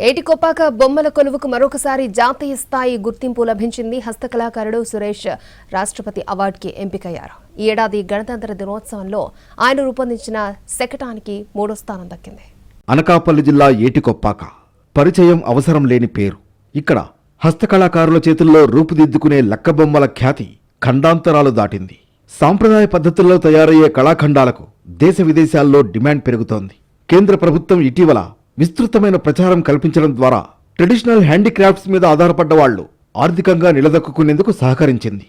ఏటికొప్పాక బొమ్మల కొలువుకు మరొకసారి జాతీయ స్థాయి గుర్తింపు లభించింది హస్తకళాకారుడు సురేష్ రాష్ట్రపతి అవార్డుకి ఎంపికయ్యారు. ఈ ఏడాది గణతంత్ర దినోత్సవంలో ఆయన రూపొందించిన శకటానికి మూడో స్థానం దక్కింది. అనకాపల్లి జిల్లా ఏటికొప్పాక పరిచయం అవసరం లేని పేరు. ఇక్కడ హస్తకళాకారుల చేతుల్లో రూపుదిద్దుకునే లక్కబొమ్మల ఖ్యాతి ఖండాంతరాలు దాటింది. సాంప్రదాయ పద్ధతుల్లో తయారయ్యే కళాఖండాలకు దేశ విదేశాల్లో డిమాండ్ పెరుగుతోంది. కేంద్ర ప్రభుత్వం ఇటీవల విస్తృతమైన ప్రచారం కల్పించడం ద్వారా ట్రెడిషనల్ హ్యాండీక్రాఫ్ట్స్ మీద ఆధారపడ్డ వాళ్ళు ఆర్థికంగా నిలదొక్కునేందుకు సహకరించింది.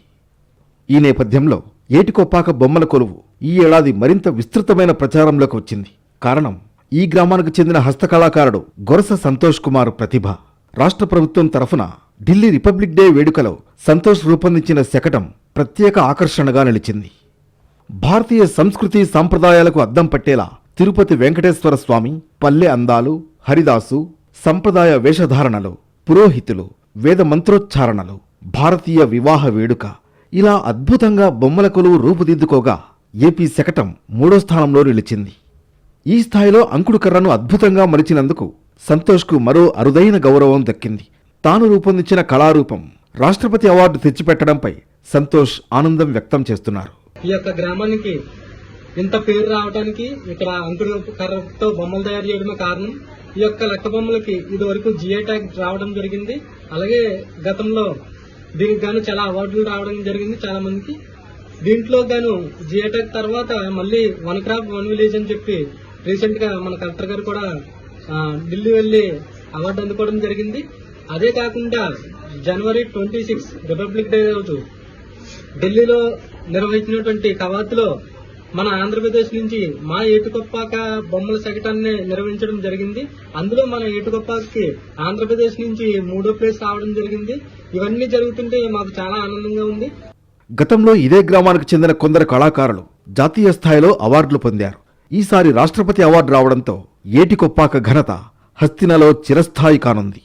ఈ నేపథ్యంలో ఏటికొప్పాక బొమ్మల కొలువు ఈ ఏడాది మరింత విస్తృతమైన ప్రచారంలోకి వచ్చింది. కారణం ఈ గ్రామానికి చెందిన హస్తకళాకారుడు గొరస సంతోష్ కుమార్ ప్రతిభ. రాష్ట్ర ప్రభుత్వం తరఫున ఢిల్లీ రిపబ్లిక్ డే వేడుకలో సంతోష్ రూపొందించిన శకటం ప్రత్యేక ఆకర్షణగా నిలిచింది. భారతీయ సంస్కృతి సాంప్రదాయాలకు అద్దం పట్టేలా తిరుపతి వెంకటేశ్వర స్వామి పల్లె అందాలు హరిదాసు సంప్రదాయ వేషధారణలు పురోహితులు వేద మంత్రోచ్చారణలు భారతీయ వివాహ వేడుక. ఇలా అద్భుతంగా బొమ్మల కొలువు రూపుదిద్దుకోగా ఏపీ శకటం మూడో స్థానంలో నిలిచింది. ఈ స్థాయిలో అంకుడు కర్రను అద్భుతంగా మలిచినందుకు సంతోష్కు మరో అరుదైన గౌరవం దక్కింది. తాను రూపొందించిన కళారూపం రాష్ట్రపతి అవార్డు తెచ్చిపెట్టడంపై సంతోష్ ఆనందం వ్యక్తం చేస్తున్నారు. ఈ యొక్క గ్రామానికి ఇంత పేరు రావడానికి ఇక్కడ అంకుర కర్రతో బొమ్మలు తయారు చేయడమే కారణం. ఈ యొక్క లెక్క బొమ్మలకి ఇది వరకు జిఐ ట్యాగ్ రావడం జరిగింది. అలాగే గతంలో దీనికి గాను చాలా అవార్డులు రావడం జరిగింది చాలా మందికి. దీంట్లో గాను జిఐ ట్యాగ్ తర్వాత మళ్ళీ వన్ క్రాప్ వన్ విలేజ్ అని చెప్పి రీసెంట్గా మన కలెక్టర్ గారు కూడా ఢిల్లీ వెళ్ళి అవార్డు అందుకోవడం జరిగింది. అదే కాకుండా January twenty six Republic Day రోజు ఢిల్లీలో నిర్వహించినటువంటి కవాతులో మన ఆంధ్రప్రదేశ్ నుంచి మా ఏటుకొప్పాక బొమ్మల శకటాన్ని నిర్వహించడం జరిగింది. అందులో మన ఏటుకొప్పాకి ఆంధ్రప్రదేశ్ నుంచి మూడో ప్లేస్ రావడం జరిగింది. ఇవన్నీ జరుగుతుంటే మాకు చాలా ఆనందంగా ఉంది. గతంలో ఇదే గ్రామానికి చెందిన కొందరు కళాకారులు జాతీయ స్థాయిలో అవార్డులు పొందారు. ఈసారి రాష్ట్రపతి అవార్డు రావడంతో ఏటికొప్పాక ఘనత హస్తినలో చిరస్థాయి కానుంది.